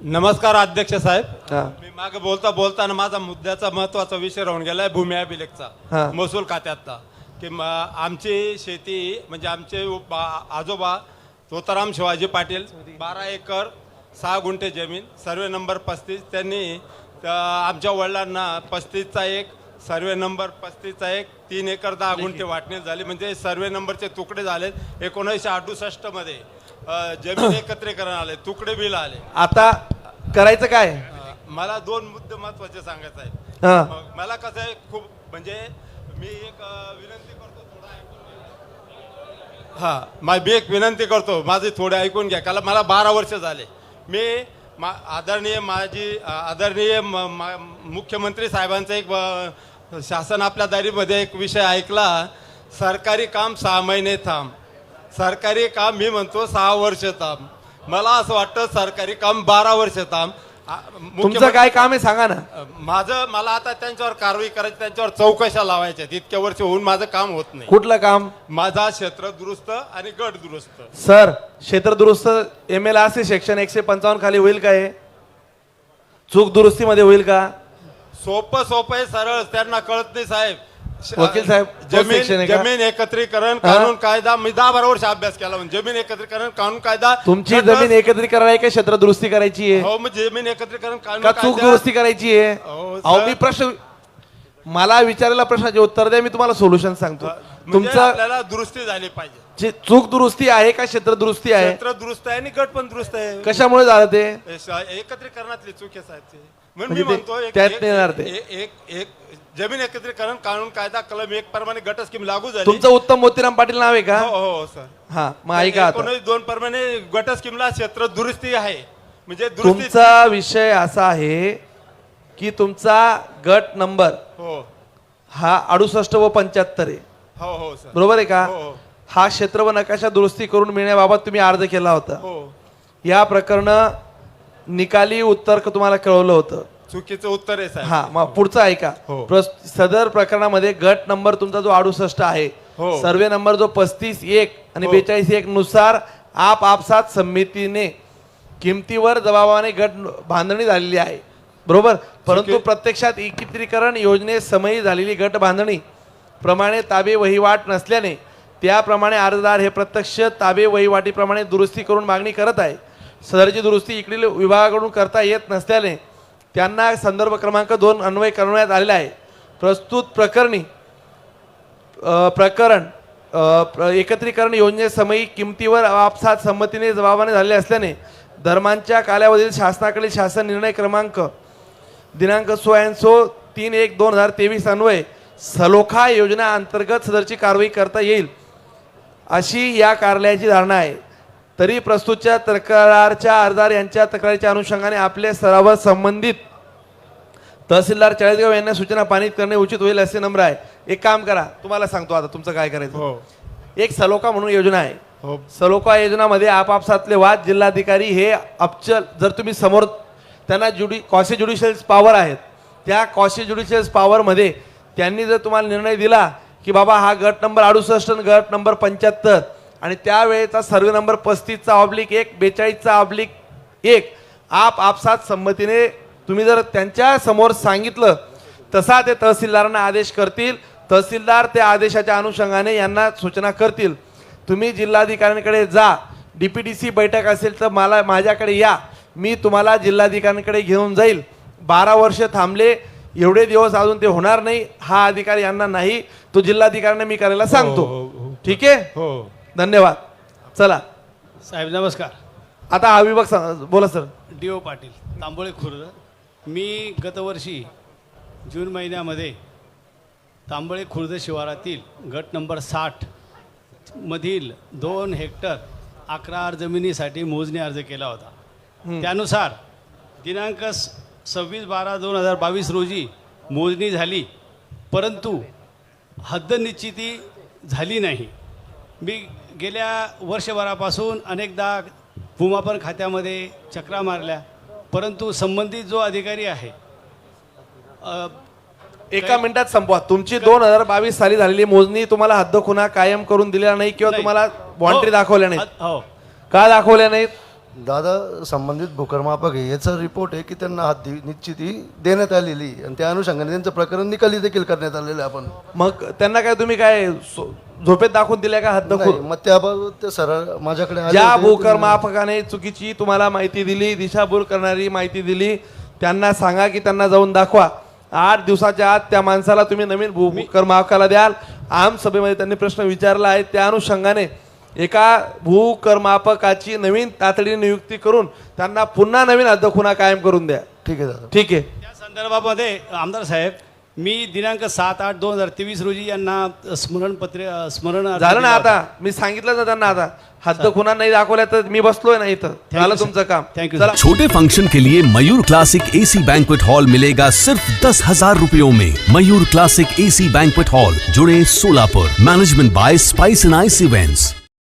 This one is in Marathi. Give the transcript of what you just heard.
नमस्कार अध्यक्ष साहेब. हा. मी मागे बोलता बोलताना माझा मुद्द्याचा महत्त्वाचा विषय राहून गेलाय भूमी हा. अभिलेखचा महसूल खात्यातला की म- आमची शेती म्हणजे आमचे उ- बा- आजोबा तोताराम शिवाजी पाटील बारा एकर सहा गुंठे जमीन सर्वे नंबर पस्तीस. त्यांनी त्या आमच्या वडिलांना पस्तीसचा एक सर्वे नंबर पस्तीसचा एक तीन एकर दहा गुंठे वाटणी झाली. म्हणजे सर्वे नंबरचे तुकडे झालेत एकोणीसशे अडुसष्टमध्ये जमीन एकत्रीकरण आले तुकडे बिल आले. आता करायचं काय? मला दोन मुद्दे महत्त्वाचे सांगायचे आहेत. हा. मग मला कसं आहे खूप म्हणजे मी एक अ, विनंती करतो थोडं ऐकून घ्या. हा. मा- मी एक विनंती करतो माझे थोडे ऐकून घ्या. कारण मला बारा वर्ष झाले. मी मा आदरणीय माझी आदरणीय म- मा- मुख्यमंत्री साहेबांचा एक अ, शासन आपल्या दारीमध्ये एक विषय ऐकला सरकारी काम सहा महिने थांब. सरकारी काम मी म्हणतो सहा वर्ष थांब. मला असं वाटतं सरकारी काम बारा वर्ष थांब. आ- तुमचं मुख्यमंत्री- काय काम आहे सांगा ना. माझं मला आता त्यांच्यावर कारवाई करायची त्यांच्यावर चौकशा लावायच्या इतक्या वर्ष होऊन माझं काम होत नाही. कुठलं काम? माझा क्षेत्र दुरुस्त आणि गट दुरुस्त. सर क्षेत्र दुरुस्त एम एल असे सेक्शन एकशे पंचावन्न खाली होईल का हे? चूक दुरुस्तीमध्ये होईल का? सोपं सोपं आहे सरळ. त्यांना कळत नाही साहेब. वकील साहेब, जमीन? जमीन एकत्रीकरण कानून कायदा मी दहा बारा वर्ष अभ्यास केला म्हणजे जमीन एकत्रीकरण कानून कायदा तुमची जमीन एकत्रीकरण आहे का? क्षेत्र दुरुस्ती करायची आहे? हो मग जमीन एकत्रीकरण कानून चूक दुरुस्ती करायची आहे? अहो, अहो. मी प्रश्न मला विचारलेला प्रश्नाचे उत्तर द्या मी तुम्हाला सोल्युशन सांगतो. म्हणजे तुमचं आपल्याला दुरुस्ती झाली पाहिजे. जे चूक दुरुस्ती आहे का क्षेत्र दुरुस्ती आहे? क्षेत्र दुरुस्त आहे आणि गट पण दुरुस्त आहे. कशामुळे झालं ते? हे एकत्रीकरणातली चूक आहे साहेब ते. म्हणून म्हणजे मी ते- म्हणतो एक- त्यात एक- येणार ते. एक एक- एक जमीन एकत्रीकरण कानून कायदा कलम एक प्रमाणे गट स्कीम लागू झाली. तुमचं उत्तम मोतीराम पाटील नाव आहे का? हो हो सर. हा मग ऐका आता. एकोणीस दोन प्रमाणे गट स्कीमला क्षेत्र दुरुस्ती आहे. म्हणजे दुरुस्ती तुमचा विषय असा आहे की तुमचा गट नंबर हो. हा अडुसष्ट व पंच्याहत्तर आहे. हो हो सर. बरोबर आहे का? हो, हो. क्षेत्र व नकाशा दुरुस्ती करून मिळण्याबाबत तुम्ही अर्ज केला होता. हो. या प्रकरण निकाली उत्तर क- तुम्हाला कळवलं होतं. चुकीचं उत्तर आहे साहेब. हा मग पुढचं ऐका. हो. प्रस- सदर प्रकरणामध्ये गट नंबर तुमचा जो अडुसष्ट आहे हो. सर्वे नंबर जो पस्तीस एक आणि हो. बेचाळीस एक नुसार आप आपसात समितीने किमतीवर जबाबाने गट बांधणी झालेली आहे. बरोबर? परंतु चुकी- प्रत्यक्षात एकत्रीकरण योजनेत समयी झालेली गट बांधणी प्रमाणे ताबे वहिवाट नसल्याने त्याप्रमाणे अर्जदार हे प्रत्यक्ष ताबे वहिवाटीप्रमाणे दुरुस्ती करून मागणी करत आहे. सदरची दुरुस्ती इकडील विभागाकडून करता येत नसल्याने त्यांना संदर्भ क्रमांक दोन अन्वय करण्यात आलेला आहे. प्रस्तुत प्रकरणी प्रकरण प्र- एकत्रीकरण योजनेसमयी किमतीवर आपसात संमतीने जबाबाने झाले असल्याने धर्मांच्या कालावधीत शासनाकडील शासन निर्णय क्रमांक दिनांक सो तीन एक दोन हजार तेवीस अन्वये सलोखा योजना अंतर्गत सदरची कारवाई करता येईल अशी या कार्यालयाची धारणा आहे. तरी प्रस्तुतच्या तक्रारच्या अर्जदार यांच्या तक्रारीच्या अनुषंगाने आपल्या स्तरावर संबंधित तहसीलदार चाळीसगाव यांना सूचना पारित करणे उचित होईल असे नम्र आहे. एक काम करा तुम्हाला सांगतो आता तुमचं काय करायचं. हो. एक सलोखा म्हणून योजना आहे. हो. सलोखा योजनामध्ये आपापसातले वाद जिल्हाधिकारी हे अपचल जर तुम्ही समोर त्यांना ज्युडी कॉशी ज्युडिशियल पॉवर आहेत. त्या कॉशी ज्युडिशियल पॉवरमध्ये त्यांनी जर तुम्हाला निर्णय दिला की बाबा हा गट नंबर अडुसष्ट गट नंबर पंच्याहत्तर आणि त्यावेळेचा सर्वे नंबर पस्तीसचा ऑब्लिक एक बेचाळीसचा ऑब्लिक एक आप आपसात संमतीने तुम्ही जर त्यांच्यासमोर सांगितलं तसा ते तहसीलदारांना आदेश करतील तहसीलदार त्या आदेशाच्या अनुषंगाने यांना सूचना करतील. तुम्ही जिल्हाधिकाऱ्यांकडे जा डीपीडीसी बैठक असेल तर मला माझ्याकडे या मी तुम्हाला जिल्हाधिकाऱ्यांकडे घेऊन जाईल. बारा वर्ष थांबले एवढे दिवस अजून ते होणार नाही हा अधिकार यांना नाही तो जिल्हाधिकाऱ्यांना मी करायला सांगतो. हो, हो, हो. ठीक आहे? हो. धन्यवाद. चला. साहेब नमस्कार. आता हा विभाग सांग- बोला sir. D O Patil Tambole Khurd. मी गतवर्षी जून महिन्यामध्ये तांबळे खुर्द शिवारातील गट नंबर साठ मधील दोन हेक्टर अकरा आर जमिनीसाठी मोजणी अर्ज केला होता. त्यानुसार दिनांक सव्वीस बारा दोन हजार बावीस रोजी मोजणी झाली परंतु हद्द निश्चिती झाली नाही. मी गेल्या वर्षभरापासून अनेकदा भूमापन खात्यामध्ये चक्रा मारल्या परंतु संबंधित जो अधिकारी आहे अ, एका मिनिटात संपवा. तुमची दोन हजार बावीस साली झालेली मोजणी तुम्हाला हद्द खुना कायम करून दिलेला नाही किंवा नाही. तुम्हाला बॉन्ट्री हो. दाखवल्या नाहीत? हो. का दाखवल्या नाहीत? दादा संबंधित भूकरमापक आहे याचा रिपोर्ट आहे की त्यांना हद्दी निश्चिती देण्यात आलेली. आणि त्या अनुषंगाने त्यांचं प्रकरण निकाली देखील करण्यात आलेलं आहे आपण मग त्यांना काय तुम्ही काय सो- झोपेत दाखवून दिल्या का हद्द नाही, मग त्याबाबत ते सरळ माझ्याकडे आले ज्या होते. भूकरमापकाने चुकीची तुम्हाला माहिती दिली दिशाभूल करणारी माहिती दिली त्यांना सांगा की त्यांना जाऊन दाखवा आठ दिवसाच्या आत त्या माणसाला तुम्ही नवीन भूकरमापकाला द्याल आम सभेमध्ये त्यांनी प्रश्न विचारला आहे त्या अनुषंगाने एका भूकरमापकाची नवीन तातडीने नियुक्ती करून त्यांना पुन्हा नवीन हद्दखुणा कायम करून द्या. ठीक आहे दादा. ठीक आहे. त्या संदर्भामध्ये आमदार साहेब मी दिनांक सात आठ दोन हजार तेवीस रोजी यांना स्मरणपत्र स्मरण झालं ना आता? मी सांगितलं ना त्यांना आता. हद्द खुणा नाही दाखवल्या तर मी बसलोय ना इथं. झालं. तुमचं काम. चला. छोटे फंक्शन के लिए Mayur classic AC banquet hall मिलेगा सिर्फ दस हजार रूपयों में। Mayur classic AC banquet hall जुड़े Solapur. Management by spice and ice events